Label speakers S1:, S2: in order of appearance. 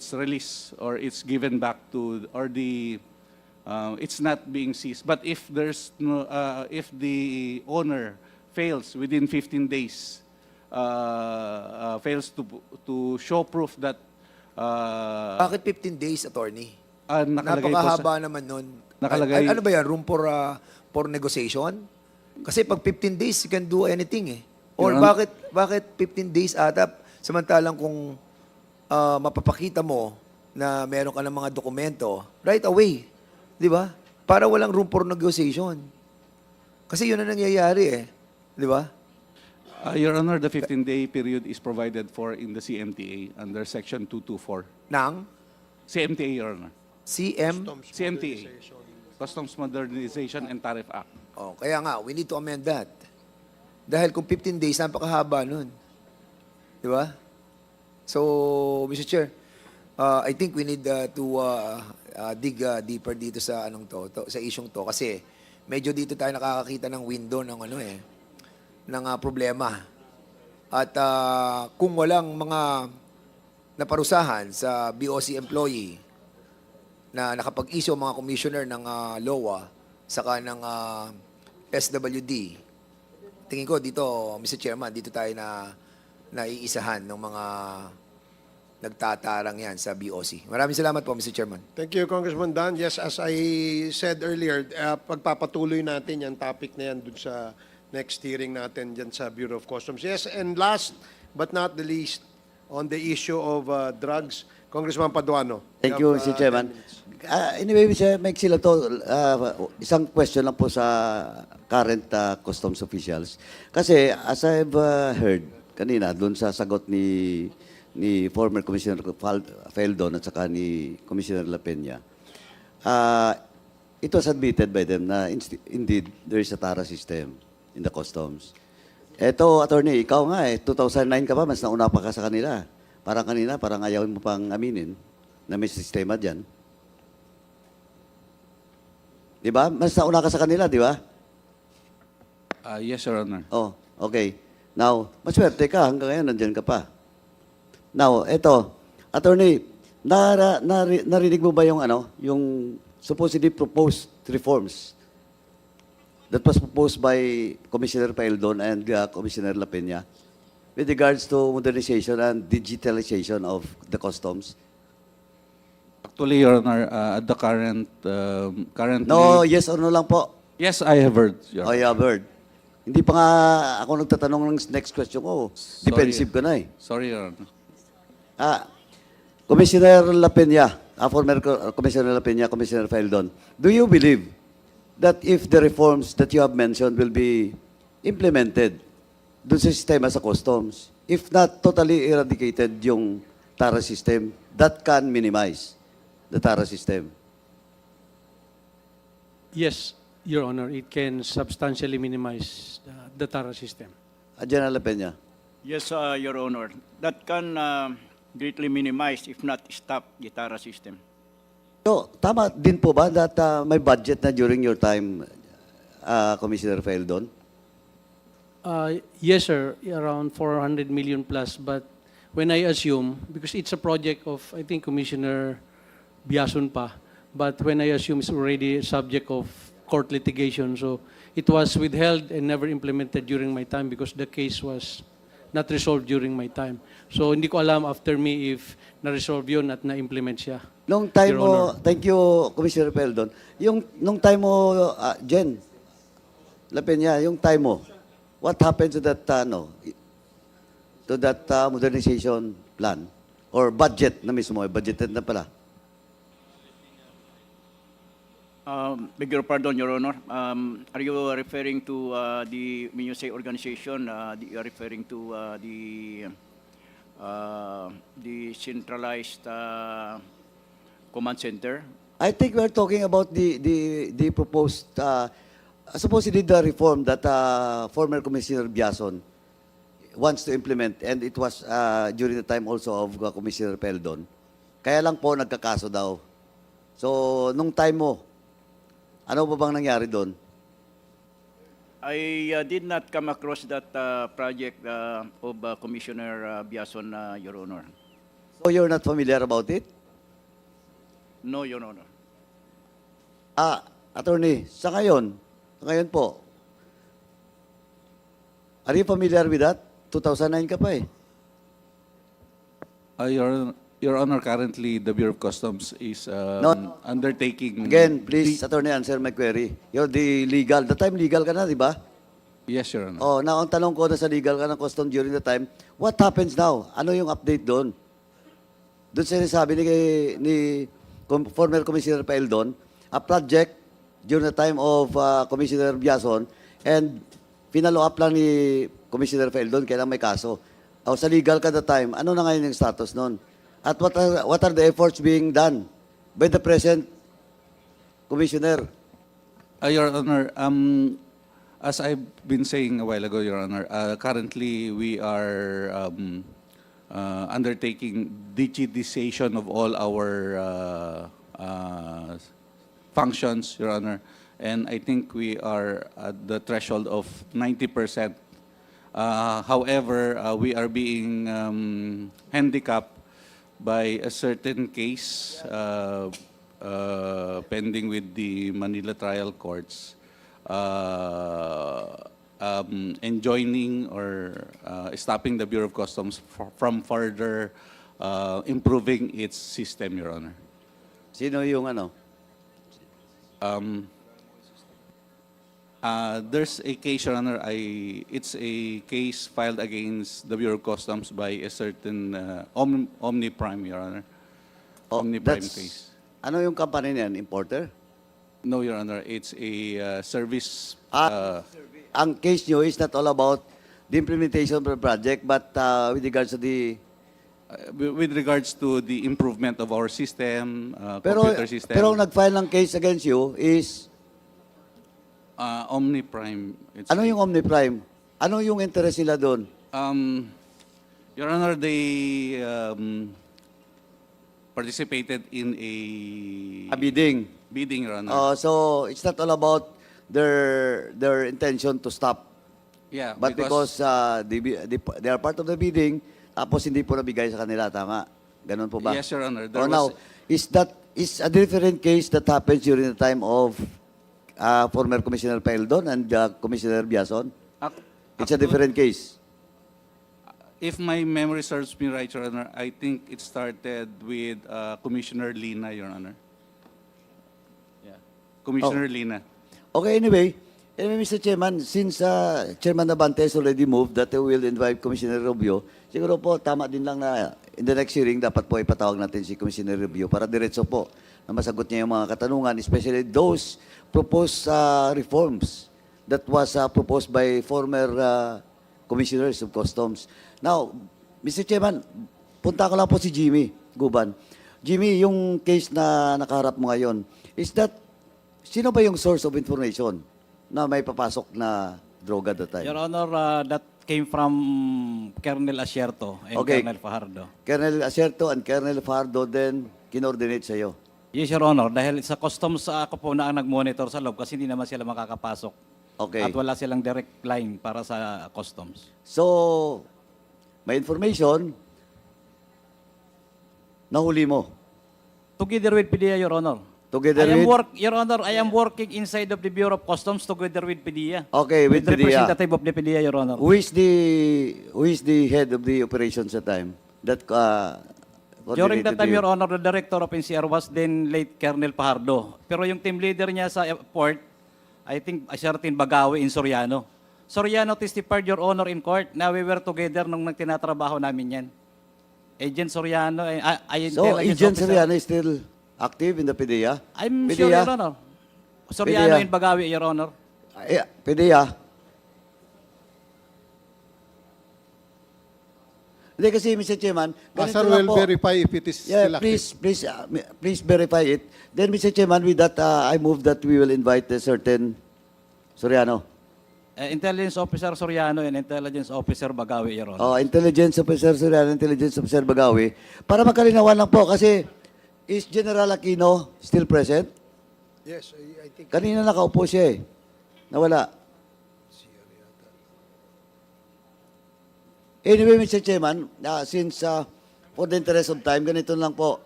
S1: it's released or it's given back to, or the, uh, it's not being seized. But if there's no, uh, if the owner fails within 15 days, uh, uh, fails to, to show proof that uh,
S2: Bakit 15 days, attorney?
S1: ah, nakalagay po sa...
S2: Napakahaba naman nun.
S1: Nakalagay-
S2: Ano, ano ba yan? Room for, uh, for negotiation? Kasi pag 15 days, you can do anything eh. Or bakit bakit 15 days ata? Samantalang kung ah, mapapakita mo na meron ka ng mga dokumento, right away. Di ba? Para walang room for negotiation. Kasi yun ang nangyayari eh. Di ba?
S1: Uh, Your Honor, the 15-day period is provided for in the CMTA under Section 224.
S2: Nang
S1: CMTA, Your Honor.
S2: CM.
S1: CMTA. Customs Modernization and Tariff Act.
S2: Oh, kaya nga, we need to amend that. Dahil kung 15 days, napakahaba nun. Di ba? So, Mr. Chair, uh, I think we need uh, to uh, uh, dig uh, deeper dito sa anong to, to, sa isyong to kasi medyo dito tayo nakakakita ng window ng ano eh ng uh, problema. At uh, kung walang mga naparusahan sa BOC employee na nakapag-issue mga commissioner ng uh, LOA saka ng uh, SWD. Tingin ko dito, Mr. Chairman, dito tayo na naiisahan ng mga nagtatarang yan sa BOC. Maraming salamat po, Mr. Chairman.
S3: Thank you, Congressman Dan. Yes, as I said earlier, uh, pagpapatuloy natin yung topic na yan dun sa next hearing natin dyan sa Bureau of Customs. Yes, and last but not the least, on the issue of uh, drugs, Congressman Paduano.
S4: Thank you,
S3: have,
S4: Mr.
S3: uh,
S4: Chairman.
S3: 10 minutes.
S4: Ah, anyway, Mr. Mike sila to, ah, isang question lang po sa current ah, customs officials. Kasi as I've ah, heard kanina doon sa sagot ni ni former Commissioner Feldon at saka ni Commissioner La Peña, ah, it was admitted by them na indeed there is a TARA system in the customs. Eto, attorney, ikaw nga eh, 2009 ka pa, mas nauna pa ka sa kanila. Parang kanina, parang ayaw mo pang aminin na may sistema dyan. Di ba? Mas nauna ka sa kanila, di ba?
S1: Uh, yes, Your Honor.
S4: Oh, okay. Now, maswerte ka, hanggang ngayon nandyan ka pa. Now, eto, attorney, nara, nari, narinig mo ba yung ano, yung supposedly proposed reforms that was proposed by Commissioner Paildon and uh, Commissioner La Peña with regards to modernization and digitalization of the customs?
S1: Actually, Your Honor, uh, at the current, um, currently...
S4: No, yes or no lang po.
S1: Yes, I have heard, Your
S4: Oh,
S1: Honor.
S4: yeah, Bird. Hindi pa nga ako nagtatanong ng next question ko. Defensive ka na eh.
S1: Sorry, Your Honor.
S4: Ah, Commissioner La Peña, ah, former Co- Commissioner La Peña, Commissioner Feldon, do you believe that if the reforms that you have mentioned will be implemented dun sa sistema sa customs, if not totally eradicated yung TARA system, that can minimize the TARA system?
S5: Yes, Your Honor, it can substantially minimize the, the TARA system.
S4: Ah, General La Peña.
S6: Yes, uh, Your Honor. That can uh, greatly minimize, if not stop, the TARA system.
S4: So, tama din po ba that ah, may budget na during your time, ah, Commissioner Feldon?
S5: Uh, yes, sir, around 400 million plus. But when I assume, because it's a project of, I think, Commissioner Biason pa, but when I assume it's already subject of court litigation, so it was withheld and never implemented during my time because the case was not resolved during my time. So hindi ko alam after me if na-resolve yun at na-implement siya.
S4: Nung time
S5: Your
S4: mo, thank you, Commissioner Peldon. Yung, nung time mo, ah, Jen, La Peña, yung time mo, what happened to that, ah, no, to that ah, modernization plan? Or budget na mismo, eh, budgeted na pala.
S6: Um, beg your pardon, Your Honor. Um, are you referring to uh, the, when you say organization, uh, you are referring to uh, the, uh, the centralized uh, command center?
S4: I think we're talking about the, the, the proposed, uh, supposedly the reform that uh, former Commissioner Biason wants to implement and it was uh, during the time also of uh, Commissioner Peldon. Kaya lang po nagkakaso daw. So, nung time mo, ano ba bang nangyari doon?
S6: I uh, did not come across that uh, project uh, of uh, Commissioner uh, Biason, uh, Your Honor.
S4: So you're not familiar about it?
S6: No, Your Honor.
S4: Ah, attorney, sa ngayon, sa ngayon po, are you familiar with that? 2009 ka pa eh.
S1: Uh, Your, Your Honor, currently, the Bureau of Customs is um,
S4: No.
S1: undertaking...
S4: Again, please,
S1: the-
S4: attorney, answer my query. You're the legal. The time legal ka na, di ba?
S1: Yes, Your Honor.
S4: Oh, now ang tanong ko na sa legal ka ng custom during the time, what happens now? Ano yung update doon? Doon sinasabi ni, ni Com- former Commissioner Paeldon, a project during the time of uh, Commissioner Biason and pinalo up lang ni Commissioner Paeldon kailan may kaso. O sa legal ka the time, ano na ngayon yung status noon? At what are, what are the efforts being done by the present Commissioner?
S1: Uh, Your Honor, um, as I've been saying a while ago, Your Honor, uh, currently we are um, uh, undertaking digitization of all our uh, uh, functions, Your Honor, and I think we are at the threshold of 90%. Uh, however, uh, we are being um, handicapped by a certain case uh, uh, pending with the Manila trial courts, uh, um, enjoining or uh, stopping the Bureau of Customs from further uh, improving its system, Your Honor.
S4: Sino yung ano?
S1: Um, uh, there's a case, Your Honor, I, it's a case filed against the Bureau of Customs by a certain uh, Om, Omniprime, Your Honor.
S4: Oh,
S1: Omniprime
S4: that's-
S1: case.
S4: Ano yung company niyan? Importer?
S1: No, Your Honor, it's a uh, service.
S4: Ah,
S1: uh,
S4: ang case nyo is not all about the implementation of the project, but uh, with regards to the...
S1: uh, with with regards to the improvement of our system, uh,
S4: Pero,
S1: computer system.
S4: pero ang nag-file ng case against you is,
S1: uh, Omniprime. It's
S4: ano yung Omniprime? Ano yung interest nila doon?
S1: Um, Your Honor, they um, participated in a
S4: A bidding.
S1: bidding, Your Honor.
S4: Uh, so, it's not all about their their intention to stop.
S1: yeah,
S4: But because, uh, they, bi- they, they are part of the bidding, tapos hindi po nabigay sa kanila, tama? Ganon po ba?
S1: Yes, Your Honor. There
S4: Or now,
S1: was-
S4: is that is a different case that happens during the time of uh, former Commissioner Paeldon and uh, Commissioner Biason? It's a different case.
S1: If my memory serves me right, Your Honor, I think it started with uh, Commissioner Lina, Your Honor. Yeah. Commissioner
S4: Oh.
S1: Lina.
S4: Okay, anyway, anyway, Mr. Chairman, since uh, Chairman Navantes already moved that we will invite Commissioner Rubio, siguro po tama din lang na in the next hearing dapat po ipatawag natin si Commissioner Rubio para diretso po na masagot niya yung mga katanungan, especially those proposed uh, reforms that was uh, proposed by former uh, commissioners of customs. Now, Mr. Chairman, punta ko lang po si Jimmy Guban. Jimmy, yung case na nakaharap mo ngayon, is that Sino ba yung source of information na may papasok na droga that time?
S7: Your Honor, uh, that came from Colonel Asierto and
S4: Okay.
S7: Colonel Fajardo.
S4: Colonel Acerto and Colonel Fardo then kinordinate sa'yo.
S7: Yes, Your Honor, dahil sa customs uh, ako po na ang nag-monitor sa loob kasi hindi naman sila makakapasok.
S4: Okay.
S7: At wala silang direct line para sa customs.
S4: So, may information, nahuli mo.
S7: Together with PDEA, Your Honor.
S4: Together
S7: I am
S4: with-
S7: work, Your Honor, I am working inside of the Bureau of Customs together with PDEA.
S4: Okay, with PDEA.
S7: representative of the PDEA, Your Honor.
S4: Who is the who is the head of the operations at time? That uh,
S7: During
S4: coordinated
S7: that time,
S4: you?
S7: Your Honor, the director of NCR was then late Colonel Pajardo. Pero yung team leader niya sa port, I think a certain Bagawi in Soriano. Soriano testified, Your Honor, in court na we were together nung nagtinatrabaho namin yan. Agent Soriano, ay, ay,
S4: So,
S7: intelligence
S4: Agent. Soriano is still active in the PDEA?
S7: I'm
S4: PDEA?
S7: sure, Your Honor. Soriano
S4: PDEA.
S7: in Bagawi, Your Honor.
S4: Eh, PDEA? Hindi kasi, Mr. Chairman, ganito
S3: Pastor
S4: lang
S3: will
S4: po.
S3: verify if it is
S4: Yeah,
S3: still active.
S4: please, please, uh, mi- please verify it. Then, Mr. Chairman, with that, uh, I move that we will invite a certain Soriano.
S7: Eh, intelligence Officer Soriano and Intelligence Officer Bagawi, Your Honor.
S4: Oh, Intelligence Officer Soriano, Intelligence Officer Bagawi. Para makalinawan lang po, kasi is General Aquino still present?
S3: Yes, I, I think.
S4: Kanina nakaupo siya eh. Nawala. Anyway, Mr. Chairman, uh, since uh, for the interest of time, ganito lang po.